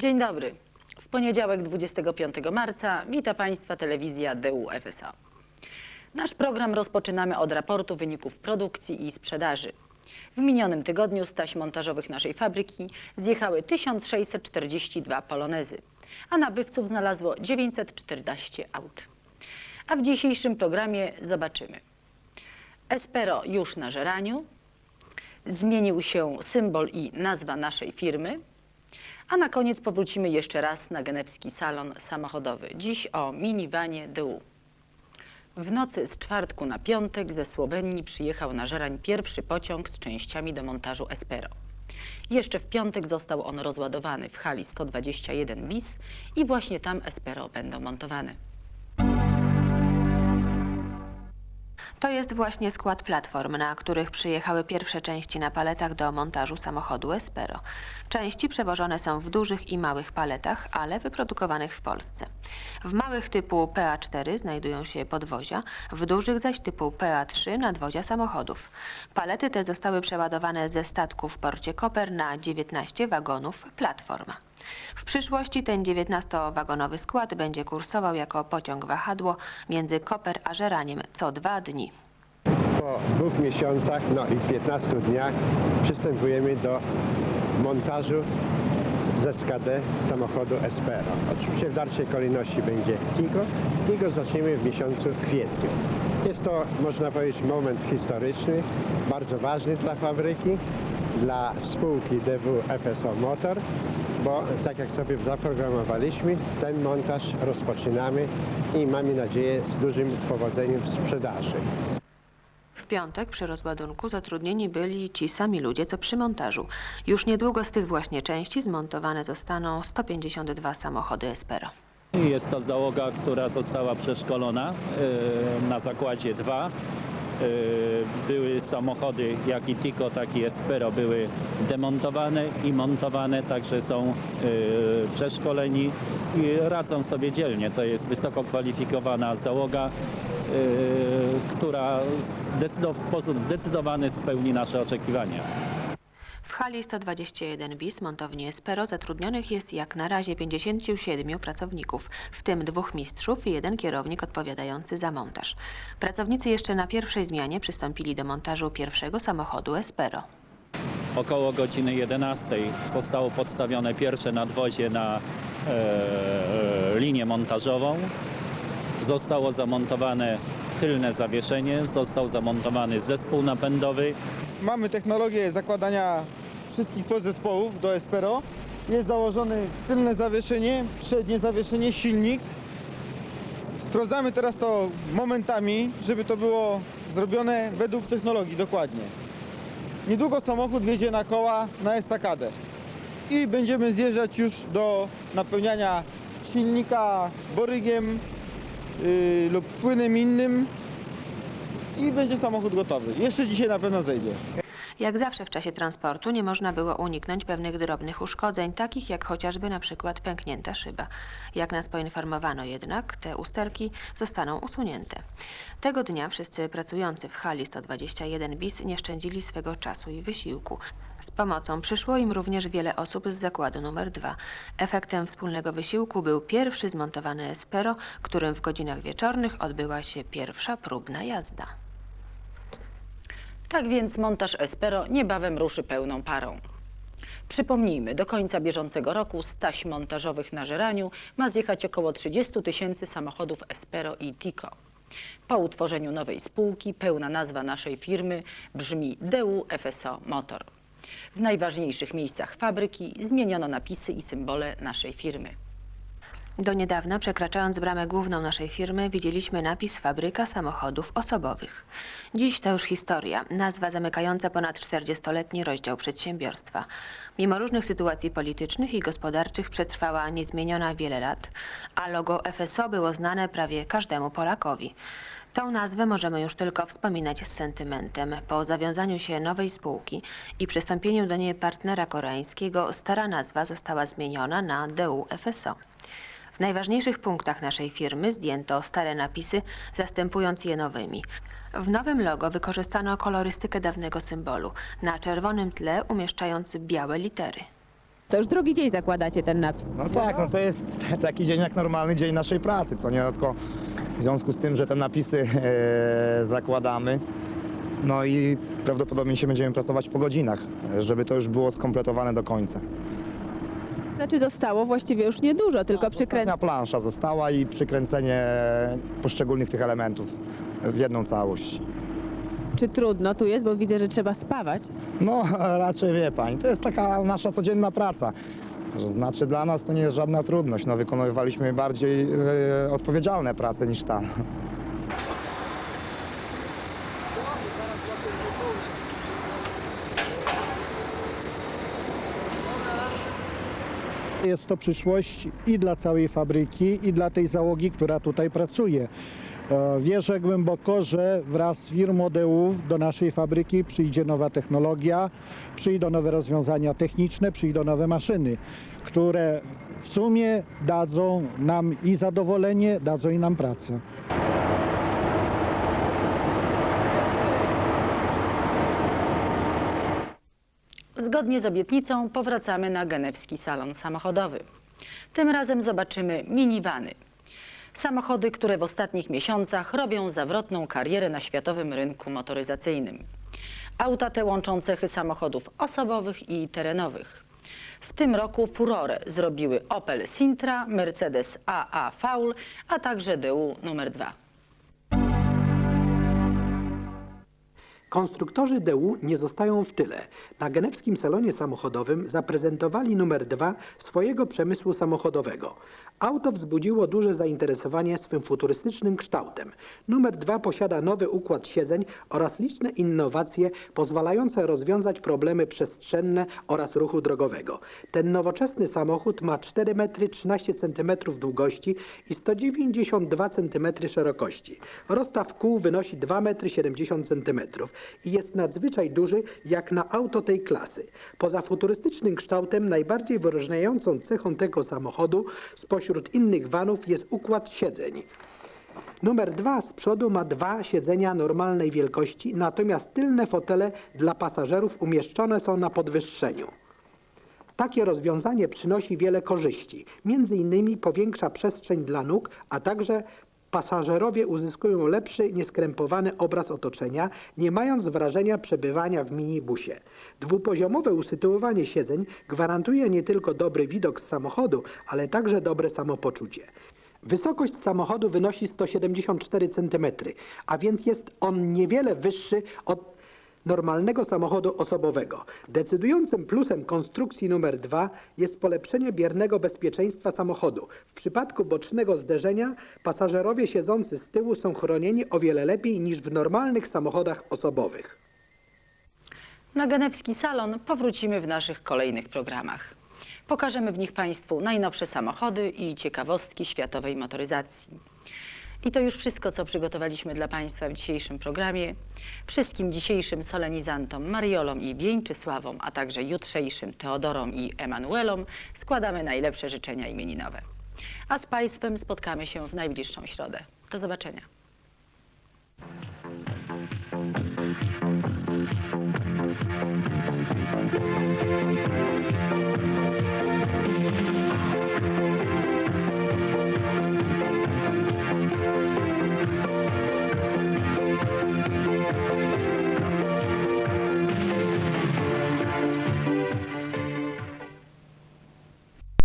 Dzień dobry. W poniedziałek 25 marca wita Państwa telewizja DU FSA. Nasz program rozpoczynamy od raportu wyników produkcji i sprzedaży. W minionym tygodniu z taśm montażowych naszej fabryki zjechały 1642 polonezy, a nabywców znalazło 914 aut. A w dzisiejszym programie zobaczymy. Espero już na żeraniu, zmienił się symbol i nazwa naszej firmy, a na koniec powrócimy jeszcze raz na genewski salon samochodowy. Dziś o minivanie DU. W nocy z czwartku na piątek ze Słowenii przyjechał na Żerań pierwszy pociąg z częściami do montażu Espero. Jeszcze w piątek został on rozładowany w hali 121 bis i właśnie tam Espero będą montowane. To jest właśnie skład platform, na których przyjechały pierwsze części na paletach do montażu samochodu Espero. Części przewożone są w dużych i małych paletach, ale wyprodukowanych w Polsce. W małych typu PA4 znajdują się podwozia, w dużych zaś typu PA3 nadwozia samochodów. Palety te zostały przeładowane ze statku w porcie Koper na 19 wagonów platforma. W przyszłości ten 19-wagonowy skład będzie kursował jako pociąg wahadło między Koper a Żeraniem co dwa dni. Po dwóch miesiącach, no i 15 dniach przystępujemy do montażu z SKD samochodu Espero. Oczywiście w dalszej kolejności będzie Kigo. Kigo zaczniemy w miesiącu kwietniu. Jest to, można powiedzieć, moment historyczny, bardzo ważny dla fabryki, dla spółki DW FSO Motor, bo tak jak sobie zaprogramowaliśmy, ten montaż rozpoczynamy i mamy nadzieję z dużym powodzeniem w sprzedaży. W piątek przy rozładunku zatrudnieni byli ci sami ludzie, co przy montażu. Już niedługo z tych właśnie części zmontowane zostaną 152 samochody Espero. Jest to załoga, która została przeszkolona e, na zakładzie 2. E, Były samochody, jak i Tico, tak i Espero były demontowane i montowane, także są e, przeszkoleni i radzą sobie dzielnie. To jest wysoko kwalifikowana załoga, e, która w sposób zdecydowany spełni nasze oczekiwania. W hali 121 bis montowni Espero zatrudnionych jest jak na razie 57 pracowników, w tym dwóch mistrzów i jeden kierownik odpowiadający za montaż. Pracownicy jeszcze na pierwszej zmianie przystąpili do montażu pierwszego samochodu Espero. Około godziny 11 zostało podstawione pierwsze nadwozie na e, linię montażową. Zostało zamontowane tylne zawieszenie, został zamontowany zespół napędowy. Mamy technologię zakładania wszystkich podzespołów do Espero. Jest założone tylne zawieszenie, przednie zawieszenie, silnik. Sprawdzamy teraz to momentami, żeby to było zrobione według technologii dokładnie. Niedługo samochód wjedzie na koła na estakadę i będziemy zjeżdżać już do napełniania silnika borygiem yy, lub płynem innym i będzie samochód gotowy. Jeszcze dzisiaj na pewno zejdzie. Jak zawsze w czasie transportu nie można było uniknąć pewnych drobnych uszkodzeń, takich jak chociażby na przykład pęknięta szyba. Jak nas poinformowano jednak, te usterki zostaną usunięte. Tego dnia wszyscy pracujący w hali 121 bis nie szczędzili swego czasu i wysiłku. Z pomocą przyszło im również wiele osób z zakładu numer 2. Efektem wspólnego wysiłku był pierwszy zmontowany Espero, którym w godzinach wieczornych odbyła się pierwsza próbna jazda. Tak więc montaż Espero niebawem ruszy pełną parą. Przypomnijmy, do końca bieżącego roku z taśm montażowych na Żeraniu ma zjechać około 30 tysięcy samochodów Espero i Tico. Po utworzeniu nowej spółki pełna nazwa naszej firmy brzmi DU FSO Motor. W najważniejszych miejscach fabryki zmieniono napisy i symbole naszej firmy. Do niedawna, przekraczając bramę główną naszej firmy, widzieliśmy napis Fabryka Samochodów Osobowych. Dziś to już historia, nazwa zamykająca ponad 40-letni rozdział przedsiębiorstwa. Mimo różnych sytuacji politycznych i gospodarczych przetrwała niezmieniona wiele lat, a logo FSO było znane prawie każdemu Polakowi. Tą nazwę możemy już tylko wspominać z sentymentem. Po zawiązaniu się nowej spółki i przystąpieniu do niej partnera koreańskiego, stara nazwa została zmieniona na DU FSO. W najważniejszych punktach naszej firmy zdjęto stare napisy, zastępując je nowymi. W nowym logo wykorzystano kolorystykę dawnego symbolu, na czerwonym tle umieszczając białe litery. To już drugi dzień zakładacie ten napis. No tak, no to jest taki dzień jak normalny dzień naszej pracy, co nie? Tylko w związku z tym, że te napisy e, zakładamy, no i prawdopodobnie się będziemy pracować po godzinach, żeby to już było skompletowane do końca. Znaczy zostało właściwie już niedużo, tylko przykręcenie. Ostatnia plansza została i przykręcenie poszczególnych tych elementów w jedną całość. Czy trudno tu jest, bo widzę, że trzeba spawać. No raczej wie pani, to jest taka nasza codzienna praca. Że Znaczy dla nas to nie jest żadna trudność, no wykonywaliśmy bardziej e, odpowiedzialne prace niż ta. Jest to przyszłość i dla całej fabryki, i dla tej załogi, która tutaj pracuje. E, Wierzę głęboko, że wraz z firmą DU do naszej fabryki przyjdzie nowa technologia, przyjdą nowe rozwiązania techniczne, przyjdą nowe maszyny, które w sumie dadzą nam i zadowolenie, dadzą i nam pracę. Zgodnie z obietnicą powracamy na genewski salon samochodowy. Tym razem zobaczymy minivany. Samochody, które w ostatnich miesiącach robią zawrotną karierę na światowym rynku motoryzacyjnym. Auta te łączą cechy samochodów osobowych i terenowych. W tym roku furorę zrobiły Opel Sintra, Mercedes AA Faul, a także DU numer 2. Konstruktorzy DU nie zostają w tyle. Na genewskim salonie samochodowym zaprezentowali numer 2 swojego przemysłu samochodowego. Auto wzbudziło duże zainteresowanie swym futurystycznym kształtem. Numer 2 posiada nowy układ siedzeń oraz liczne innowacje pozwalające rozwiązać problemy przestrzenne oraz ruchu drogowego. Ten nowoczesny samochód ma 4 metry 13 cm długości i 192 cm szerokości. Rozstaw kół wynosi 2 metry 70 cm i jest nadzwyczaj duży jak na auto tej klasy. Poza futurystycznym kształtem najbardziej wyróżniającą cechą tego samochodu spośród innych vanów jest układ siedzeń. Numer 2 z przodu ma dwa siedzenia normalnej wielkości, natomiast tylne fotele dla pasażerów umieszczone są na podwyższeniu. Takie rozwiązanie przynosi wiele korzyści. Między innymi powiększa przestrzeń dla nóg, a także pasażerowie uzyskują lepszy, nieskrępowany obraz otoczenia, nie mając wrażenia przebywania w minibusie. Dwupoziomowe usytuowanie siedzeń gwarantuje nie tylko dobry widok z samochodu, ale także dobre samopoczucie. Wysokość samochodu wynosi 174 cm, a więc jest on niewiele wyższy od normalnego samochodu osobowego. Decydującym plusem konstrukcji numer 2 jest polepszenie biernego bezpieczeństwa samochodu. W przypadku bocznego zderzenia pasażerowie siedzący z tyłu są chronieni o wiele lepiej niż w normalnych samochodach osobowych. Na genewski salon powrócimy w naszych kolejnych programach. Pokażemy w nich Państwu najnowsze samochody i ciekawostki światowej motoryzacji. I to już wszystko, co przygotowaliśmy dla Państwa w dzisiejszym programie. Wszystkim dzisiejszym solenizantom Mariolom i Wieńczysławom, a także jutrzejszym Teodorom i Emanuelom składamy najlepsze życzenia imieninowe. A z Państwem spotkamy się w najbliższą środę. Do zobaczenia.